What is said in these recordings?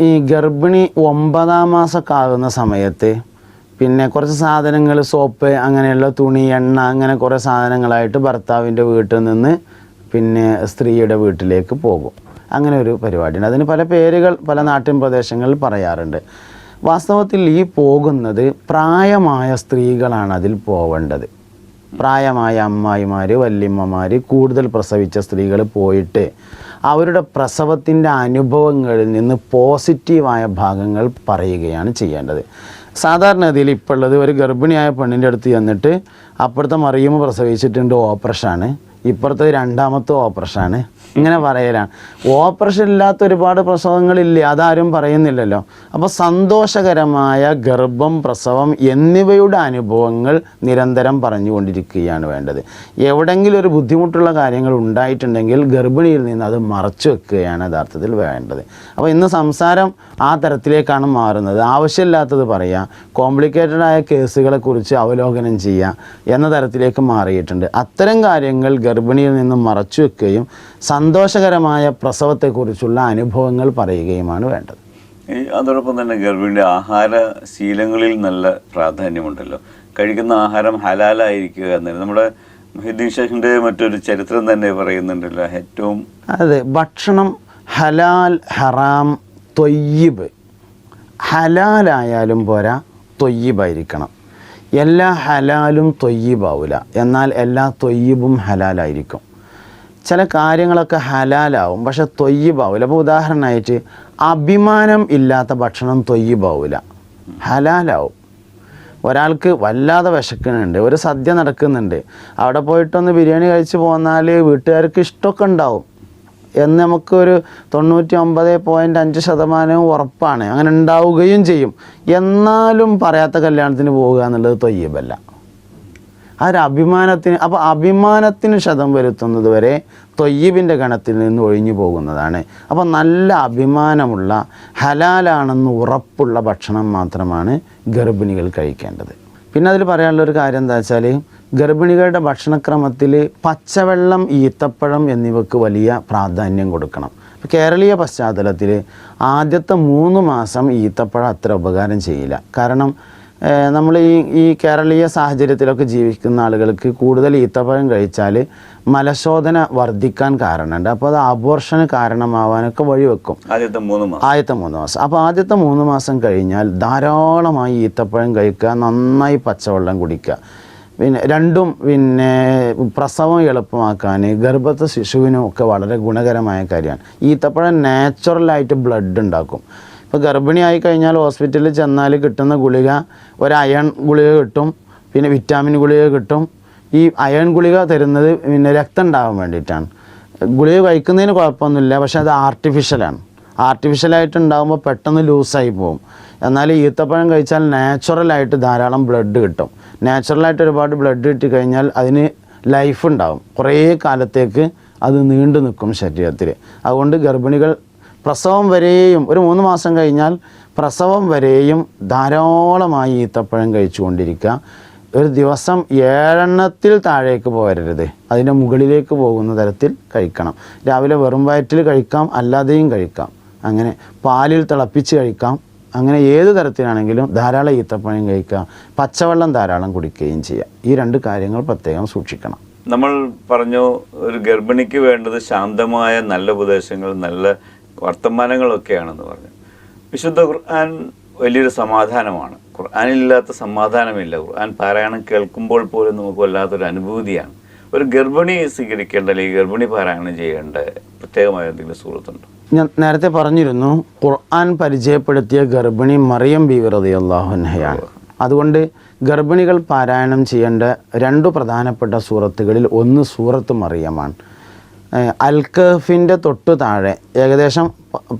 ഈ- ഗർഭിണി ഒമ്പതാം മാസമൊക്കെ ആകുന്ന സമയത്ത് പിന്നെ കുറച്ച് സാധനങ്ങൾ സോപ്പ് അങ്ങനെയുള്ള തുണി എണ്ണ അങ്ങനെ കുറേ സാധനങ്ങളായിട്ട് ഭർത്താവിന്റെ വീട്ടിൽ നിന്ന് പിന്നെ സ്ത്രീയുടെ വീട്ടിലേക്ക് പോകും. അങ്ങനെ ഒരു പരിപാടിയുണ്ട്. അതിന് പല പേരുകൾ പല നാട്ടിൻ പ്രദേശങ്ങളിൽ പറയാറുണ്ട്. വാസ്തവത്തിൽ ഈ പോകുന്നത് പ്രായമായ സ്ത്രീകളാണ് അതിൽ പോവേണ്ടത്. പ്രായമായ അമ്മായിമാർ വല്യമ്മമാർ കൂടുതൽ പ്രസവിച്ച സ്ത്രീകൾ പോയിട്ട് അവരുടെ പ്രസവത്തിന്റെ അനുഭവങ്ങളിൽ നിന്ന് പോസിറ്റീവായ ഭാഗങ്ങൾ പറയുകയാണ് ചെയ്യേണ്ടത്. സാധാരണഗതിയിൽ ഇപ്പോൾ ഉള്ളത് ഒരു ഗർഭിണിയായ പെണ്ണിന്റെ അടുത്ത് ചെന്നിട്ട് അപ്പുറത്തെ മറിയുമ്പോൾ പ്രസവിച്ചിട്ടുണ്ട് ഓപ്പറേഷനാണ്. ഇപ്പുറത്തെ രണ്ടാമത്തെ ഓപ്പറേഷനാണ്. ഇങ്ങനെ പറയലാണ്. ഓപ്പറേഷൻ ഇല്ലാത്ത ഒരുപാട് പ്രസവങ്ങളില്ലേ? അതാരും പറയുന്നില്ലല്ലോ. അപ്പോൾ സന്തോഷകരമായ ഗർഭം പ്രസവം എന്നിവയുടെ അനുഭവങ്ങൾ നിരന്തരം പറഞ്ഞുകൊണ്ടിരിക്കുകയാണ് വേണ്ടത്. എവിടെങ്കിലും ഒരു ബുദ്ധിമുട്ടുള്ള കാര്യങ്ങൾ ഉണ്ടായിട്ടുണ്ടെങ്കിൽ ഗർഭിണിയിൽ നിന്ന് അത് മറച്ചു വെക്കുകയാണ് യഥാർത്ഥത്തിൽ വേണ്ടത്. അപ്പോൾ ഇന്ന് സംസാരം ആ തരത്തിലേക്കാണ് മാറുന്നത്. ആവശ്യമില്ലാത്തത് പറയുക കോംപ്ലിക്കേറ്റഡ് ആയ കേസുകളെ കുറിച്ച് അവലോകനം ചെയ്യുക എന്ന തരത്തിലേക്ക് മാറിയിട്ടുണ്ട്. അത്തരം കാര്യങ്ങൾ ഗർഭിണിയിൽ നിന്നും മറച്ചു വെക്കുകയും സന്തോഷകരമായ പ്രസവത്തെക്കുറിച്ചുള്ള അനുഭവങ്ങൾ പറയുകയുമാണ് വേണ്ടത്. അതോടൊപ്പം തന്നെ ഗർഭിണിയുടെ ആഹാര ശീലങ്ങളിൽ നല്ല പ്രാധാന്യമുണ്ടല്ലോ. കഴിക്കുന്ന ആഹാരം ഹലാലായിരിക്കുക എന്നത് നമ്മുടെ മൊഹിദ്ദീൻ ഷേഖിന്റെ മറ്റൊരു ചരിത്രം തന്നെ പറയുന്നുണ്ടല്ലോ ഏറ്റവും അതെ ഭക്ഷണം ഹലാൽ ഹറാം തൊയ്യബ്. ഹലാലായാലും പോരാ തൊയ്യബായിരിക്കണം. എല്ലാ ഹലാലും തൊയ്യീബാവില്ല എന്നാൽ എല്ലാ തൊയ്യീബും ഹലാലായിരിക്കും. ചില കാര്യങ്ങളൊക്കെ ഹലാലാവും പക്ഷെ തൊയ്യീബാവില്ല അപ്പോൾ ഉദാഹരണമായിട്ട് അഭിമാനം ഇല്ലാത്ത ഭക്ഷണം തൊയ്യീബാവില്ല ഹലാലാവും. ഒരാൾക്ക് വല്ലാതെ വിശക്കുന്നുണ്ട് ഒരു സദ്യ നടക്കുന്നുണ്ട്. അവിടെ പോയിട്ടൊന്ന് ബിരിയാണി കഴിച്ച് പോന്നാൽ വീട്ടുകാർക്ക് ഇഷ്ടമൊക്കെ ഉണ്ടാവും. എന്ന് നമുക്കൊരു തൊണ്ണൂറ്റി ഒമ്പത് പോയിന്റ് അഞ്ച് ശതമാനവും ഉറപ്പാണ്. അങ്ങനെ ഉണ്ടാവുകയും ചെയ്യും. എന്നാലും പറയാത്ത കല്യാണത്തിന് പോവുക എന്നുള്ളത് തൊയ്യബല്ല. ആ ഒരു അഭിമാനത്തിന് അപ്പോൾ അഭിമാനത്തിന് ശതം വരുത്തുന്നത് വരെ തൊയ്യബിന്റെ ഗണത്തിൽ നിന്ന് ഒഴിഞ്ഞു പോകുന്നതാണ്. അപ്പോൾ നല്ല അഭിമാനമുള്ള ഹലാലാണെന്ന് ഉറപ്പുള്ള ഭക്ഷണം മാത്രമാണ് ഗർഭിണികൾ കഴിക്കേണ്ടത്. പിന്നെ അതിൽ പറയാനുള്ള ഒരു കാര്യം എന്താ വെച്ചാൽ ഗർഭിണികളുടെ ഭക്ഷണക്രമത്തിൽ പച്ചവെള്ളം ഈത്തപ്പഴം എന്നിവയ്ക്ക് വലിയ പ്രാധാന്യം കൊടുക്കണം. ഇപ്പോൾ കേരളീയ പശ്ചാത്തലത്തിൽ ആദ്യത്തെ മൂന്ന് മാസം ഈത്തപ്പഴം അത്ര ഉപകാരം ചെയ്യില്ല. കാരണം നമ്മൾ ഈ ഈ കേരളീയ സാഹചര്യത്തിലൊക്കെ ജീവിക്കുന്ന ആളുകൾക്ക് കൂടുതൽ ഈത്തപ്പഴം കഴിച്ചാൽ മലശോധന വർദ്ധിക്കാൻ കാരണമുണ്ട്. അപ്പോൾ അത് അബോർഷന് കാരണമാവാനൊക്കെ വഴിവെക്കും ആദ്യത്തെ മൂന്ന് മാസം. ആദ്യത്തെ മൂന്ന് മാസം. അപ്പോൾ ആദ്യത്തെ മൂന്ന് മാസം കഴിഞ്ഞാൽ ധാരാളമായി ഈത്തപ്പഴം കഴിക്കുക നന്നായി പച്ചവെള്ളം കുടിക്കുക. പിന്നെ രണ്ടും പിന്നെ പ്രസവം എളുപ്പമാക്കാൻ ഗർഭത്തെ ശിശുവിനും ഒക്കെ വളരെ ഗുണകരമായ കാര്യമാണ്. ഈത്തപ്പഴം നാച്ചുറലായിട്ട് ബ്ലഡ് ഉണ്ടാക്കും. ഇപ്പോൾ ഗർഭിണിയായി കഴിഞ്ഞാൽ ഹോസ്പിറ്റലിൽ ചെന്നാൽ കിട്ടുന്ന ഗുളിക ഒരു അയൺ ഗുളിക കിട്ടും പിന്നെ വിറ്റാമിൻ ഗുളിക കിട്ടും. ഈ അയൺ ഗുളിക തരുന്നത് പിന്നെ രക്തം ഉണ്ടാകാൻ വേണ്ടിയിട്ടാണ്. ഗുളിക കഴിക്കുന്നതിന് കുഴപ്പമൊന്നുമില്ല പക്ഷേ അത് ആർട്ടിഫിഷ്യലാണ് ആർട്ടിഫിഷ്യലായിട്ട് ഉണ്ടാകുമ്പോൾ പെട്ടെന്ന് ലൂസായി പോകും എന്നാൽ ഈത്തപ്പഴം കഴിച്ചാൽ നാച്ചുറലായിട്ട് ധാരാളം ബ്ലഡ് കിട്ടും. നാച്ചുറലായിട്ട് ഒരുപാട് ബ്ലഡ് കിട്ടി കഴിഞ്ഞാൽ അതിന് ലൈഫ് ഉണ്ടാകും കുറേ കാലത്തേക്ക് അത് നീണ്ടു നിൽക്കും ശരീരത്തിൽ. അതുകൊണ്ട് ഗർഭിണികൾ പ്രസവം വരെയും ഒരു മൂന്ന് മാസം കഴിഞ്ഞാൽ പ്രസവം വരെയും ധാരാളമായി ഈത്തപ്പഴം കഴിച്ചുകൊണ്ടിരിക്കുക. ഒരു ദിവസം ഏഴെണ്ണത്തിൽ താഴേക്ക് പോരരുത് അതിന്റെ മുകളിലേക്ക് പോകുന്ന തരത്തിൽ കഴിക്കണം. രാവിലെ വെറും വയറ്റിൽ കഴിക്കാം അല്ലാതെയും കഴിക്കാം. അങ്ങനെ പാലിൽ തിളപ്പിച്ച് കഴിക്കാം. അങ്ങനെ ഏത് തരത്തിലാണെങ്കിലും ധാരാളം ഈത്തപ്പഴം കഴിക്കാം പച്ചവെള്ളം ധാരാളം കുടിക്കുകയും ചെയ്യാം ഈ രണ്ട് കാര്യങ്ങൾ പ്രത്യേകം സൂക്ഷിക്കണം. നമ്മൾ പറഞ്ഞു ഒരു ഗർഭിണിക്ക് വേണ്ടത് ശാന്തമായ നല്ല ഉപദേശങ്ങൾ നല്ല വർത്തമാനങ്ങളൊക്കെയാണെന്ന് പറഞ്ഞു. വിശുദ്ധ ഖുർആൻ വലിയൊരു സമാധാനമാണ്. ഖുർആാനില്ലാത്ത സമാധാനമില്ല. ഖുർആൻ പാരായണം കേൾക്കുമ്പോൾ പോലും നമുക്ക് വല്ലാത്തൊരു അനുഭൂതിയാണ്. ഒരു ഗർഭിണി സ്വീകരിക്കേണ്ട അല്ലെങ്കിൽ ഗർഭിണി പാരായണം ചെയ്യേണ്ട പ്രത്യേകമായ എന്തെങ്കിലും സുഹൃത്തുണ്ടോ ഞാൻ നേരത്തെ പറഞ്ഞിരുന്നു ഖുർആൻ പരിചയപ്പെടുത്തിയ ഗർഭിണി മറിയം ബീവി അള്ളാഹുനഹയാണ് അതുകൊണ്ട് ഗർഭിണികൾ പാരായണം ചെയ്യേണ്ട രണ്ടു പ്രധാനപ്പെട്ട സൂറത്തുകളിൽ ഒന്ന് സൂറത്ത് മറിയമാണ്. അൽക്കഫിന്റെ തൊട്ട് താഴെ ഏകദേശം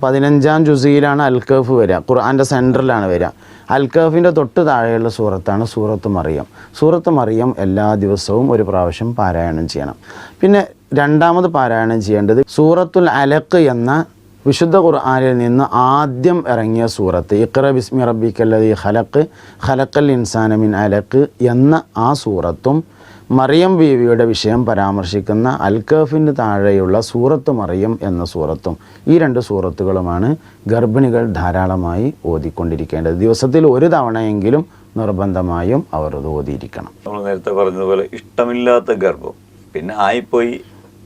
പതിനഞ്ചാം ജുസിയിലാണ് അൽക്കഫ് വരിക. ഖുർആന്റെ സെന്ററിലാണ് വരിക. അൽക്കഫിന്റെ തൊട്ട് താഴെയുള്ള സൂറത്താണ് സൂറത്ത് മറിയം. സൂറത്ത് മറിയം എല്ലാ ദിവസവും ഒരു പ്രാവശ്യം പാരായണം ചെയ്യണം. പിന്നെ രണ്ടാമത് പാരായണം ചെയ്യേണ്ടത് സൂറത്തുൽ അലക്ക് എന്ന വിശുദ്ധ ഖുർആാനിൽ നിന്ന് ആദ്യം ഇറങ്ങിയ സൂറത്ത്. ഇഖ്റ ബിസ്മി റബ്ബിക്കല്ലതി ഖലക്ക് ഖലക്കൽ ഇൻസാന മിൻ അലക്ക് എന്ന ആ സൂറത്തും മറിയം ബീവിയുടെ വിഷയം പരാമർശിക്കുന്ന അൽക്കഫിന് താഴെയുള്ള സൂറത്ത് മറിയം എന്ന സൂറത്തും ഈ രണ്ട് സൂറത്തുകളുമാണ് ഗർഭിണികൾ ധാരാളമായി ഓതിക്കൊണ്ടിരിക്കേണ്ടത്. ദിവസത്തിൽ ഒരു തവണയെങ്കിലും നിർബന്ധമായും അവർ അത് ഓതിയിരിക്കണം. നമ്മൾ നേരത്തെ പറഞ്ഞതുപോലെ ഇഷ്ടമില്ലാത്ത ഗർഭം. പിന്നെ ആയിപ്പോയി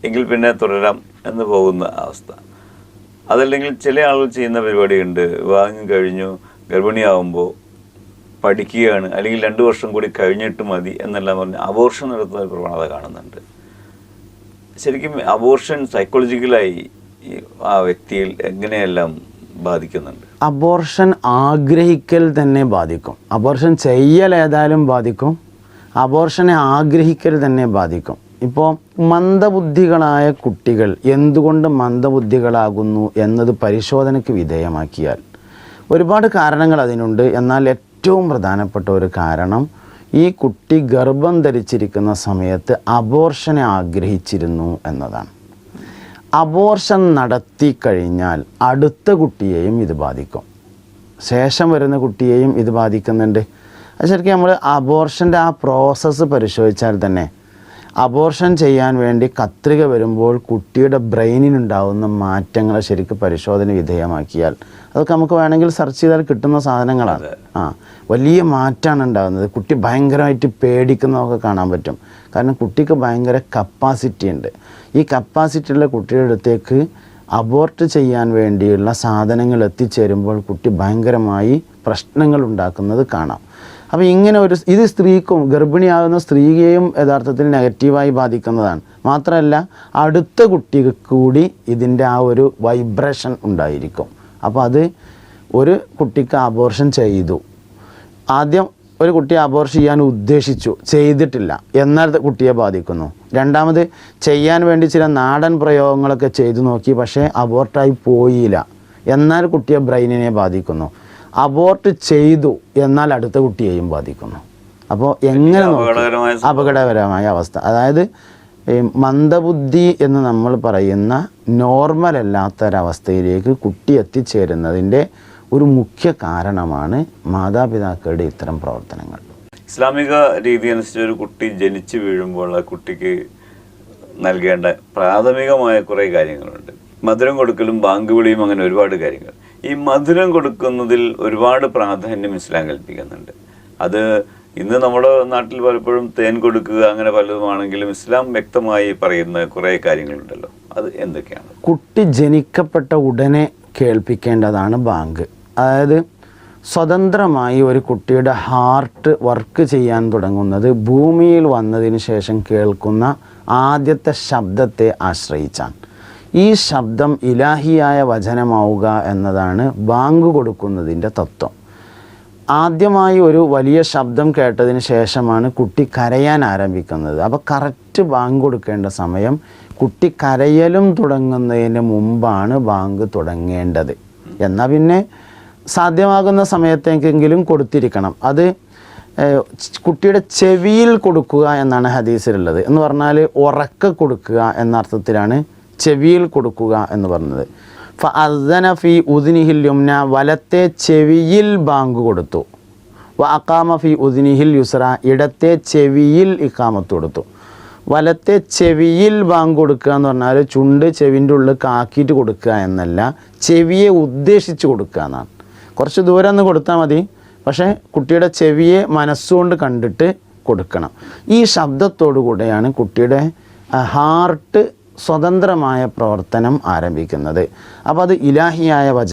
എങ്കിൽ പിന്നെ തുടരാം എന്ന് പോകുന്ന അവസ്ഥ. അതല്ലെങ്കിൽ ചില ആളുകൾ ചെയ്യുന്ന പരിപാടിയുണ്ട്. വിവാഹം കഴിഞ്ഞു ഗർഭിണിയാവുമ്പോൾ പഠിക്കുകയാണ് അല്ലെങ്കിൽ രണ്ടു വർഷം കൂടി കഴിഞ്ഞിട്ട് മതി എന്നെല്ലാം പറഞ്ഞ് അബോർഷൻ നടത്തുന്ന ഒരു പ്രവണത കാണുന്നുണ്ട്. ശരിക്കും അബോർഷൻ സൈക്കോളജിക്കലായി ആ വ്യക്തിയിൽ എങ്ങനെയെല്ലാം ബാധിക്കുന്നുണ്ട്? അബോർഷൻ ആഗ്രഹിക്കൽ തന്നെ ബാധിക്കും. അബോർഷൻ ചെയ്യൽ ഏതായാലും ബാധിക്കും. അബോർഷനെ ആഗ്രഹിക്കൽ തന്നെ ബാധിക്കും. ഇപ്പോൾ മന്ദബുദ്ധികളായ കുട്ടികൾ എന്തുകൊണ്ട് മന്ദബുദ്ധികളാകുന്നു എന്നത് പരിശോധനയ്ക്ക് വിധേയമാക്കിയാൽ ഒരുപാട് കാരണങ്ങൾ അതിനുണ്ട്. എന്നാൽ ഏറ്റവും പ്രധാനപ്പെട്ട ഒരു കാരണം ഈ കുട്ടി ഗർഭം ധരിച്ചിരിക്കുന്ന സമയത്ത് അബോർഷനെ ആഗ്രഹിച്ചിരുന്നു എന്നതാണ്. അബോർഷൻ നടത്തി കഴിഞ്ഞാൽ അടുത്ത കുട്ടിയെയും ഇത് ബാധിക്കും. ശേഷം വരുന്ന കുട്ടിയെയും ഇത് ബാധിക്കുന്നുണ്ട്. ശരിക്കും നമ്മൾ അബോർഷന്റെ ആ പ്രോസസ്സ് പരിശോധിച്ചാൽ തന്നെ അബോർഷൻ ചെയ്യാൻ വേണ്ടി കത്രിക വരുമ്പോൾ കുട്ടിയുടെ ബ്രെയിനിനുണ്ടാവുന്ന മാറ്റങ്ങളെ ശരിക്കും പരിശോധന വിധേയമാക്കിയാൽ. അതൊക്കെ നമുക്ക് വേണമെങ്കിൽ സെർച്ച് ചെയ്താൽ കിട്ടുന്ന സാധനങ്ങളാണ്. ആ വലിയ മാറ്റമാണ് ഉണ്ടാകുന്നത്. കുട്ടി ഭയങ്കരമായിട്ട് പേടിക്കുന്നതൊക്കെ കാണാൻ പറ്റും. കാരണം കുട്ടിക്ക് ഭയങ്കര കപ്പാസിറ്റി ഉണ്ട്. ഈ കപ്പാസിറ്റി ഉള്ള കുട്ടിയുടെ അടുത്തേക്ക് അബോർട്ട് ചെയ്യാൻ വേണ്ടിയുള്ള സാധനങ്ങൾ എത്തിച്ചേരുമ്പോൾ കുട്ടി ഭയങ്കരമായി പ്രശ്നങ്ങൾ ഉണ്ടാക്കുന്നത് കാണാം. അപ്പോൾ ഇങ്ങനെ ഒരു ഇത് സ്ത്രീക്കും ഗർഭിണിയാകുന്ന സ്ത്രീയെയും യഥാർത്ഥത്തിൽ നെഗറ്റീവായി ബാധിക്കുന്നതാണ്. മാത്രമല്ല അടുത്ത കുട്ടിക്ക് കൂടി ഇതിന്റെ ആ ഒരു വൈബ്രേഷൻ ഉണ്ടായിരിക്കും. അപ്പോൾ അത് ഒരു കുട്ടിക്ക് അബോർഷൻ ചെയ്തു. ആദ്യം ഒരു കുട്ടി അബോർഷൻ ചെയ്യാൻ ഉദ്ദേശിച്ചു. ചെയ്തിട്ടില്ല. എന്നാൽ കുട്ടിയെ ബാധിക്കുന്നു. രണ്ടാമത് ചെയ്യാൻ വേണ്ടി ചില നാടൻ പ്രയോഗങ്ങളൊക്കെ ചെയ്തു നോക്കി പക്ഷേ അബോർട്ടായി പോയില്ല. എന്നാൽ കുട്ടിയെ ബ്രെയിനിനെ ബാധിക്കുന്നു. അബോർട്ട് ചെയ്തു എന്നാൽ അടുത്ത കുട്ടിയെയും ബാധിക്കുന്നു. അപ്പോൾ എങ്ങനെ അപകടകരമായ അവസ്ഥ. അതായത് ഈ മന്ദബുദ്ധി എന്ന് നമ്മൾ പറയുന്ന നോർമൽ അല്ലാത്തൊരവസ്ഥയിലേക്ക് കുട്ടി എത്തിച്ചേരുന്നതിന്റെ ഒരു മുഖ്യ കാരണമാണ് മാതാപിതാക്കളുടെ ഇത്തരം പ്രവർത്തനങ്ങൾ. ഇസ്ലാമിക രീതി അനുസരിച്ച് ഒരു കുട്ടി ജനിച്ചു വീഴുമ്പോൾ ആ കുട്ടിക്ക് നൽകേണ്ട പ്രാഥമികമായ കുറേ കാര്യങ്ങളുണ്ട്. മധുരം കൊടുക്കലും ബാങ്ക് വിളിയും അങ്ങനെ ഒരുപാട് കാര്യങ്ങൾ. ഈ മധുരം കൊടുക്കുന്നതിൽ ഒരുപാട് പ്രാധാന്യം ഇസ്ലാം കൽപ്പിക്കുന്നുണ്ട്. അത് ഇന്ന് നമ്മുടെ നാട്ടിൽ പലപ്പോഴും തേൻ കൊടുക്കുക അങ്ങനെ പലതുമാണെങ്കിലും ഇസ്ലാം വ്യക്തമായി പറയുന്ന കുറേ കാര്യങ്ങളുണ്ടല്ലോ. അത് എന്തൊക്കെയാണ്? കുട്ടി ജനിക്കപ്പെട്ട ഉടനെ കേൾപ്പിക്കേണ്ടതാണ് ബാങ്ക്. അതായത് സ്വതന്ത്രമായി ഒരു കുട്ടിയുടെ ഹാർട്ട് വർക്ക് ചെയ്യാൻ തുടങ്ങുന്നത് ഭൂമിയിൽ വന്നതിന് ശേഷം കേൾക്കുന്ന ആദ്യത്തെ ശബ്ദത്തെ ആശ്രയിച്ചാണ്. ഈ ശബ്ദം ഇലാഹിയായ വചനമാവുക എന്നതാണ് ബാങ്ക് കൊടുക്കുന്നതിന്റെ തത്വം. ആദ്യമായി ഒരു വലിയ ശബ്ദം കേട്ടതിന് ശേഷമാണ് കുട്ടി കരയാൻ ആരംഭിക്കുന്നത്. അപ്പോൾ കറക്റ്റ് ബാങ്ക് കൊടുക്കേണ്ട സമയം കുട്ടി കരയലും തുടങ്ങുന്നതിന് മുമ്പാണ് ബാങ്ക് തുടങ്ങേണ്ടത്. എന്നാൽ പിന്നെ സാധ്യമാകുന്ന സമയത്തേക്കെങ്കിലും കൊടുത്തിരിക്കണം. അത് കുട്ടിയുടെ ചെവിയിൽ കൊടുക്കുക എന്നാണ് ഹദീസിലുള്ളത്. എന്ന് പറഞ്ഞാൽ ഉറക്ക കൊടുക്കുക എന്ന അർത്ഥത്തിലാണ് ചെവിയിൽ കൊടുക്കുക എന്ന് പറഞ്ഞത്. ഫി ഉദിനിഹിൽ യുംന വലത്തെ ചെവിയിൽ ബാങ്ക് കൊടുത്തു. വ അക്കാമ ഫി ഉദിനിഹിൽ യുസ്ര ഇടത്തെ ചെവിയിൽ ഇക്കാമത്ത് കൊടുത്തു. വലത്തെ ചെവിയിൽ ബാങ്ക് കൊടുക്കുക എന്ന് പറഞ്ഞാൽ ചുണ്ട് ചെവിന്റെ ഉള്ളിൽ കാക്കിയിട്ട് കൊടുക്കുക എന്നല്ല ചെവിയെ ഉദ്ദേശിച്ച് കൊടുക്കുക എന്നാണ്. കുറച്ച് ദൂരം ഒന്ന് കൊടുത്താൽ മതി. പക്ഷേ കുട്ടിയുടെ ചെവിയെ മനസ്സുകൊണ്ട് കണ്ടിട്ട് കൊടുക്കണം. ഈ ശബ്ദത്തോടു കൂടെയാണ് കുട്ടിയുടെ ഹാർട്ട് സ്വതന്ത്രമായ പ്രവർത്തനം ആരംഭിക്കുന്നത്. അപ്പോൾ അത് ഇലാഹിയായ വച